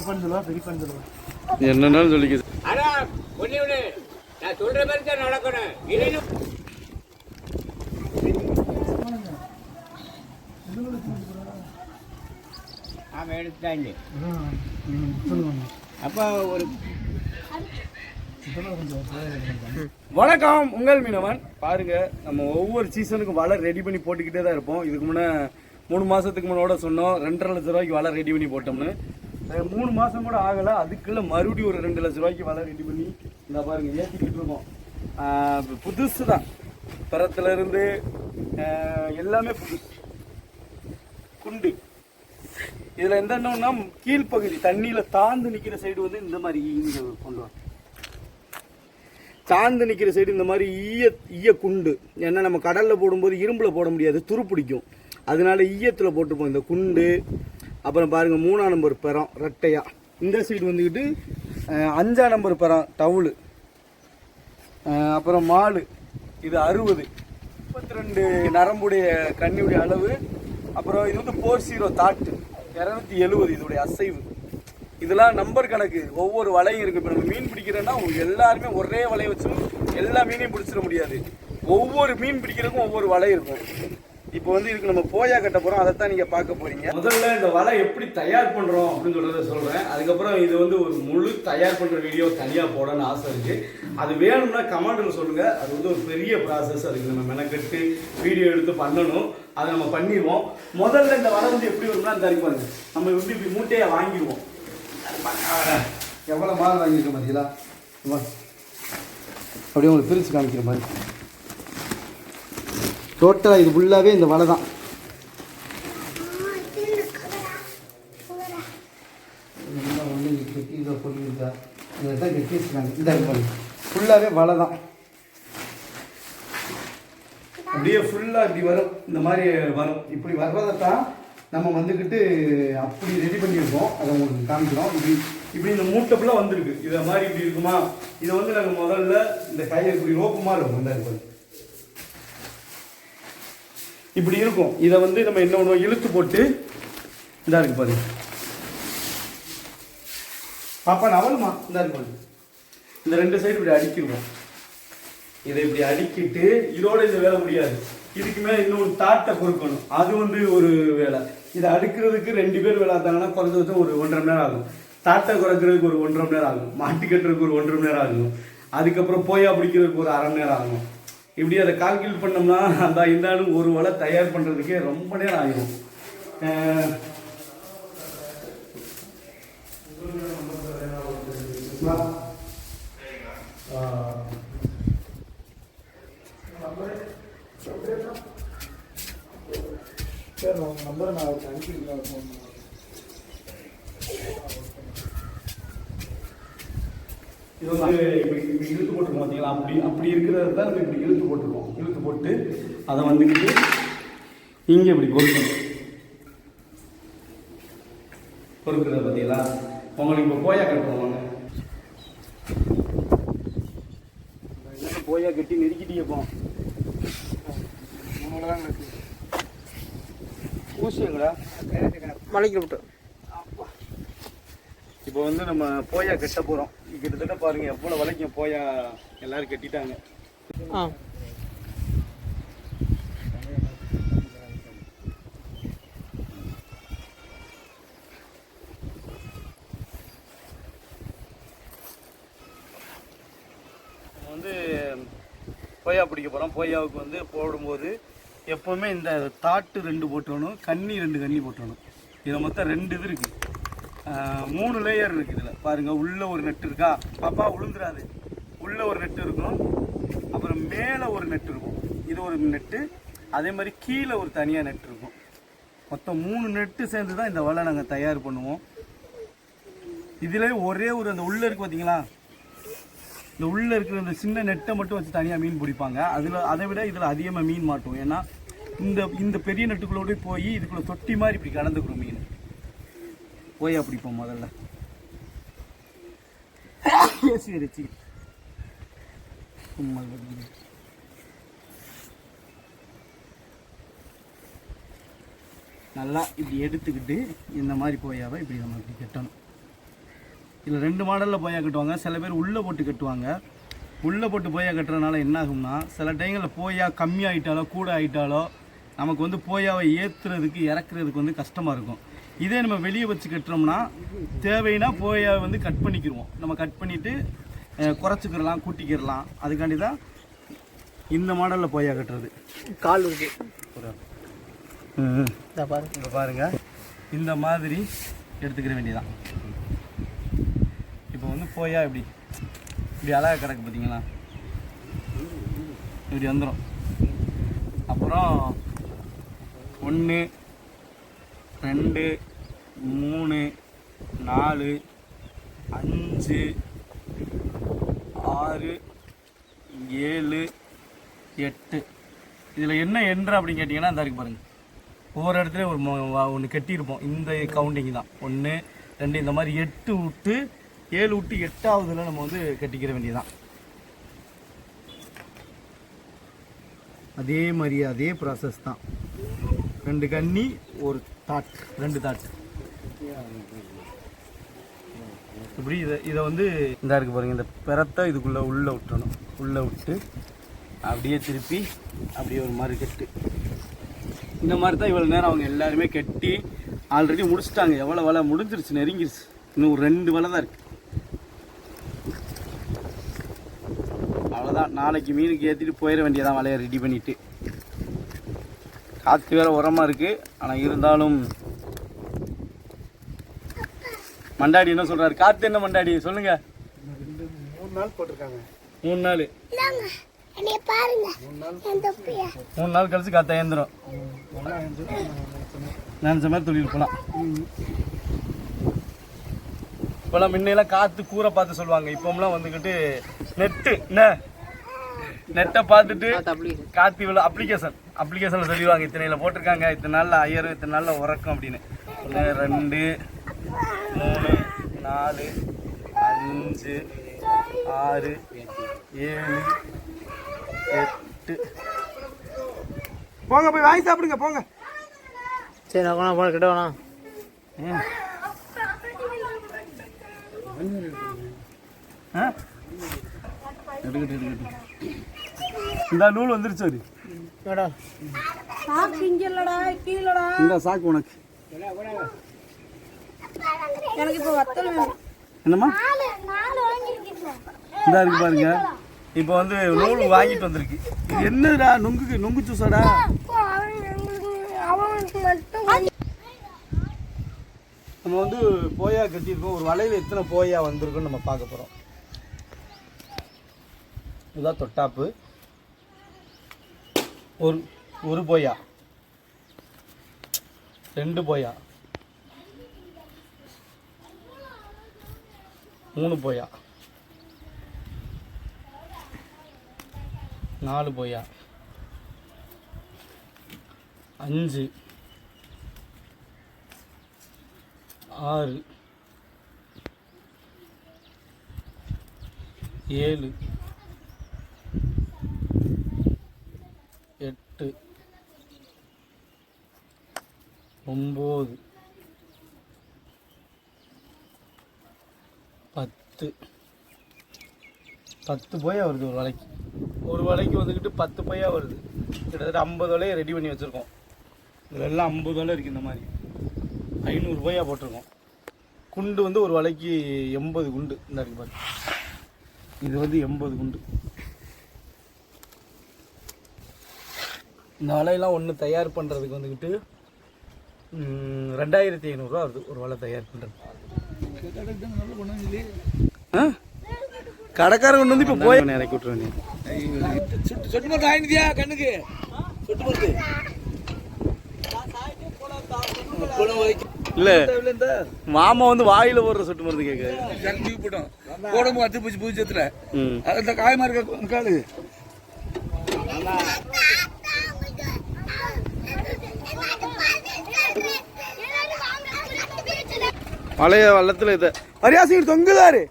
சித்தப்பான்னு சொல்லுவா பெரியப்பான்னு சொல்லுவா. என்னன்னாலும் சொல்லிக்குது ஆனா ஒண்ணு ஒண்ணு. நான் சொல்ற மாதிரி தான் நடக்கணும். இல்லைன்னு ஆமாம் எடுத்துட்டாங்க. அப்போ ஒரு வணக்கம் உங்கள் மீனவன். பாருங்க நம்ம ஒவ்வொரு சீசனுக்கும் வலை ரெடி பண்ணி போட்டுக்கிட்டே தான் இருப்போம். இதுக்கு முன்னே மூணு மாசத்துக்கு முன்னோட சொன்னோம் ரெண்டரை லட்ச ரூபாய்க்கு வலை ரெடி பண்ணி போட்டோம்னு. மூணு மாசம் கூட ஆகல. அதுக்குள்ள மறுபடியும் ஒரு ரெண்டு லட்ச ரூபாய்க்கு வலை ரெடி பண்ணி இந்த பாருங்க ஏற்றிக்கிட்டு இருக்கோம். புதுசு தான் பிறத்துலேருந்து இருந்து எல்லாமே புதுசு குண்டு. இதுல எந்த கீழ்ப்பகுதி தண்ணியில தாழ்ந்து நிக்கிற சைடு வந்து இந்த மாதிரி இங்க கொண்டு வா சார்ந்து நிற்கிற சைடு இந்த மாதிரி ஈய ஈய குண்டு. ஏன்னா நம்ம கடலில் போடும்போது இரும்பில் போட முடியாது துரு பிடிக்கும். அதனால ஈயத்தில் போட்டுப்போம். இந்த குண்டு அப்புறம் பாருங்கள் மூணாம் நம்பர் பெறம் ரெட்டையா. இந்த சைடு வந்துக்கிட்டு அஞ்சாம் நம்பர் பெறம் டவுலு அப்புறம் மாலு. இது அறுபது. முப்பத்தி ரெண்டு நரம்புடைய கண்ணியுடைய அளவு. அப்புறம் இது வந்து போர் ஜீரோ தாட்டு இரநூத்தி எழுபது இதோடைய அசைவு. இதெல்லாம் நம்பர் கணக்கு. ஒவ்வொரு வலையும் இருக்குது இப்போ நம்ம மீன் பிடிக்கிறேன்னா எல்லாருமே ஒரே வலையை வச்சும் எல்லா மீனையும் பிடிச்சிட முடியாது. ஒவ்வொரு மீன் பிடிக்கிறதுக்கும் ஒவ்வொரு வலை இருக்கும். இப்போ வந்து இதுக்கு நம்ம போயா கட்ட போறோம் அதைத்தான் நீங்க பார்க்க போறீங்க. முதல்ல இந்த வலை எப்படி தயார் பண்றோம் அப்படின்னு சொல்றத சொல்றேன். அதுக்கப்புறம் இது வந்து ஒரு முழு தயார் பண்ற வீடியோ தனியா போடணும்னு ஆசை இருக்கு. அது வேணும்னா கமெண்ட்ல சொல்லுங்க. அது வந்து ஒரு பெரிய ப்ராசஸ் அதுக்கு நம்ம மெனக்கெட்டு வீடியோ எடுத்து பண்ணணும். அதை நம்ம பண்ணிடுவோம். முதல்ல இந்த வலை வந்து எப்படி வரும்னா இந்த இருக்கு பாருங்க. நம்ம எப்படி இப்படி மூட்டையை வாங்கிடுவோம். எவ்வளோ மால் வாங்கியிருக்க பார்த்தீங்களா அப்படியே உங்களுக்கு பிரித்து காமிக்கிற மாதிரி டோட்டலாக இது ஃபுல்லாகவே இந்த வலை தான். இதை தான் ஃபுல்லாகவே வலை தான். அப்படியே ஃபுல்லாக இப்படி வரும். இந்த மாதிரி வரும். இப்படி வர்றதை தான் நம்ம வந்துக்கிட்டு அப்படி ரெடி பண்ணியிருக்கோம். அதை உங்களுக்கு காமிக்கிறோம். இப்படி இப்படி இந்த மூட்டை ஃபுல்லாக வந்திருக்கு. இதை மாதிரி இப்படி இருக்குமா? இதை வந்து நாங்கள் முதல்ல இந்த கையை இப்படி ரோப்பு மாதிரி இருக்கும். இந்த இப்படி இருக்கும். இதை வந்து நம்ம என்ன பண்ணுவோம்? இழுத்து போட்டு இதாக இருக்கு பாருங்க பாப்பா நவலுமா இதாக இருக்கு பாருங்க இந்த ரெண்டு சைடு இப்படி அடிக்கிடுவோம். இதை இப்படி அடிக்கிட்டு இதோட இந்த வேலை முடியாது. இதுக்கு மேலே இன்னொரு தாட்டை கொடுக்கணும் அது வந்து ஒரு வேலை. இதை அடுக்கிறதுக்கு ரெண்டு பேர் வேலை ஆத்தாங்கன்னா குறைஞ்சது ஒரு ஒன்றரை மணி நேரம் ஆகும். தாட்டை குறைக்கிறதுக்கு ஒரு ஒன்றரை மணி நேரம் ஆகும். மாட்டி கட்டுறதுக்கு ஒரு ஒன்றரை மணி நேரம் ஆகும். அதுக்கப்புறம் போயா பிடிக்கிறதுக்கு ஒரு அரை மணி நேரம் ஆகும். இப்படி அதை கால்குலேட் பண்ணோம்னா அந்த இருந்தாலும் ஒரு வலை தயார் பண்ணுறதுக்கே ரொம்ப நேரம் ஆகிடும் அஹ் சரி உங்கள் நம்பரை நான் அவருக்கு அனுப்பிடுறேன் ஃபோன் இது வந்து இப்படி இப்படி இழுத்து போட்டுருக்கோம் பார்த்தீங்களா அப்படி அப்படி இருக்கிறது தான் நம்ம இப்படி இழுத்து போட்டுருக்கோம். இழுத்து போட்டு அதை வந்துக்கிட்டு இங்கே இப்படி பொறுக்கணும். பொறுக்கிறத பார்த்தீங்களா உங்களுக்கு இப்போ போயா கட்டுவோம் வாங்க. என்னத்த போயா கட்டி நெருக்கிட்டே போ உங்களோட தான் இருக்கு ஊசிங்களா மலைக்கு விட்டு இப்போ வந்து நம்ம போயா கட்ட போகிறோம் கிட்டத்தட்ட பாருங்க எவ்வளோ வரைக்கும் போயா எல்லாரும் கட்டிட்டாங்க. ஆ. வந்து போயா பிடிக்க போகிறோம் போயாவுக்கு வந்து போடும்போது எப்போவுமே இந்த தாட்டு ரெண்டு போட்டணும் கன்னி ரெண்டு கன்னி போட்டணும். இதில் மொத்தம் ரெண்டு இது இருக்குது மூணு லேயர் இருக்குது இதில். பாருங்கள் உள்ளே ஒரு நெட் இருக்கா? பாப்பா உளுந்துராது உள்ளே ஒரு நெட்டு இருக்கும். அப்புறம் மேலே ஒரு நெட் இருக்கும். இது ஒரு நெட்டு அதே மாதிரி கீழே ஒரு தனியாக நெட் இருக்கும். மொத்தம் மூணு நெட்டு சேர்ந்து தான் இந்த வலை நாங்கள் தயார் பண்ணுவோம். இதில் ஒரே ஒரு அந்த உள்ளே இருக்கு பார்த்தீங்களா இந்த உள்ளே இருக்கிற அந்த சின்ன நெட்டை மட்டும் வச்சு தனியாக மீன் பிடிப்பாங்க. அதில் அதை விட இதில் அதிகமாக மீன் மாட்டோம் ஏன்னா இந்த இந்த பெரிய நெட்டுக்குள்ளோட போய் இதுக்குள்ளே தொட்டி மாதிரி இப்படி கலந்துக்கிறோம் மீன். போயா பிடிப்போம் முதல்ல. சரி நல்லா இப்படி எடுத்துக்கிட்டு இந்த மாதிரி போயாவை இப்படி நம்ம இப்படி கட்டணும். இதில் ரெண்டு மாடலில் போயா கட்டுவாங்க சில பேர் உள்ளே போட்டு கட்டுவாங்க. உள்ளே போட்டு போயா கட்டுறதுனால என்ன ஆகும்னா சில டைங்களில் போயா கம்மியாகிட்டாலோ கூட ஆகிட்டாலோ நமக்கு வந்து போயாவை ஏற்றுறதுக்கு இறக்குறதுக்கு வந்து கஷ்டமாக இருக்கும். இதே நம்ம வெளியே வச்சு கட்டுறோம்னா தேவைன்னா போயாவை வந்து கட் பண்ணிக்கிருவோம். நம்ம கட் பண்ணிவிட்டு குறைச்சிக்கிறலாம் கூட்டிக்கிடலாம் அதுக்காண்டி தான் இந்த மாடலில் போயா கட்டுறது. கால் இருக்கு. ம் இதை பாருங்க இங்க பாருங்க. இந்த மாதிரி எடுத்துக்கிற வேண்டியதான் இப்போ வந்து போயா இப்படி இப்படி அழகா கிடக்கு பார்த்தீங்களா இப்படி வந்துடும் அப்புறம் ஒன்று ரெண்டு மூணு நாலு அஞ்சு ஆறு ஏழு எட்டு. இதில் என்ன என்ற அப்படின்னு கேட்டிங்கன்னா இந்த இருக்கு பாருங்க. ஒவ்வொரு இடத்துலையும் ஒரு ஒன்று கட்டியிருப்போம். இந்த கவுண்டிங் தான். ஒன்று ரெண்டு இந்த மாதிரி எட்டு விட்டு ஏழு விட்டு எட்டாவதுல நம்ம வந்து கட்டிக்கிற வேண்டியதான் அதே மாதிரி அதே ப்ராசஸ் தான். ரெண்டு கன்னி ஒரு தாட் ரெண்டு தாட் இப்படி இதை இதை வந்து இந்த இருக்கு பாருங்கள் இந்த பிறத்தை இதுக்குள்ளே உள்ளே விட்டணும். உள்ளே விட்டு அப்படியே திருப்பி அப்படியே ஒரு மாதிரி கட்டு. இந்த மாதிரி தான் இவ்வளோ நேரம் அவங்க எல்லாருமே கட்டி ஆல்ரெடி முடிச்சிட்டாங்க. எவ்வளோ வலை முடிஞ்சிருச்சு நெருங்கிருச்சு. இன்னும் ஒரு ரெண்டு வலை தான் இருக்குது அவ்வளோதான் நாளைக்கு மீனுக்கு ஏற்றிட்டு போயிட வேண்டியதான் வலையை ரெடி பண்ணிட்டு. காற்று வேறு உரமாக இருக்குது ஆனால் இருந்தாலும் மண்டாடி என்ன சொல்றாரு? காற்று என்ன மண்டாடி? சொல்லுங்க. மூணு நாள் போட்டிருக்காங்க. மூணு நாள். மூணு நாள் கழிச்சு காற்று ஏந்திரும். நினச்ச மாதிரி தொழில் போகலாம் இப்போலாம் முன்னையெல்லாம் காற்று கூரை பார்த்து சொல்லுவாங்க. இப்போம்லாம் வந்துக்கிட்டு நெட்டு என்ன? நெட்டை பார்த்துட்டு காற்று இவ்வளோ அப்ளிகேஷன் அப்ளிகேஷனில் சொல்லிடுவாங்க இத்தனையில் போட்டிருக்காங்க இத்தனை நாளில் ஐயரும் இத்தனை நாளில் உறக்கம் அப்படின்னு. ஒன்று ரெண்டு மூணு நாலு அஞ்சு ஆறு ஏழு எட்டு. போங்க போய் வாங்கி சாப்பிடுங்க போங்க. சரி நான் போன கிட்ட வேணாம். இந்தா நூல் வந்துருச்சு அது இந்த சாக்கு உனக்கு. எனக்கு இப்ப வத்தல் என்னம்மா? இந்த இருக்கு பாருங்க. இப்போ வந்து நூல் வாங்கிட்டு வந்திருக்கு. என்னடா நுங்கு நுங்கு ஜூஸாடா? நம்ம வந்து போயா கட்டியிருக்கோம். ஒரு வலையில் எத்தனை போயா வந்திருக்குன்னு நம்ம பார்க்க போகிறோம் இதுதான் தொட்டாப்பு. ஒரு ஒரு போயா. ரெண்டு போயா. மூணு போயா. நாலு போயா. அஞ்சு. ஆறு. ஏழு. எட்டு. ஒம்பது. பத்து. பத்து போயா வருது ஒரு வலைக்கு? ஒரு வலைக்கு வந்துக்கிட்டு பத்து பையா வருது. கிட்டத்தட்ட ஐம்பது வலையை ரெடி பண்ணி வச்சுருக்கோம். இதில் எல்லாம் ஐம்பது வலை இருக்குது இந்த மாதிரி. ஐநூறு ரூபாயா போட்டிருக்கோம். குண்டு வந்து ஒரு வலைக்கு எண்பது குண்டு. இந்த இருக்கு பாருங்க இது வந்து எண்பது குண்டு. இந்த வலையெல்லாம் ஒன்று தயார் பண்ணுறதுக்கு வந்துக்கிட்டு ரெண்டாயிரத்தி ஐநூறுரூவா வருது. ஒரு வலை தயார் பண்ணுறது ஆ கடைக்காரன் கொண்டு வந்து இப்போ போய் இறக்கி விட்ருவேன் சுட்டு சொட்டு மருந்து ஆயிடுதியா கண்ணுக்கு சொட்டு மருந்து இல்லை மாமா வந்து வாயில போடுற சொட்டு மருந்து கேட்க ஜர்ஜி போட்டோம் போடும் அத்து பூச்சி பூச்சத்துல ம் அந்த காயமா இருக்க காலு பழைய வள்ளத்தில் இதை. பரியாசிங்க தொங்குதாரு.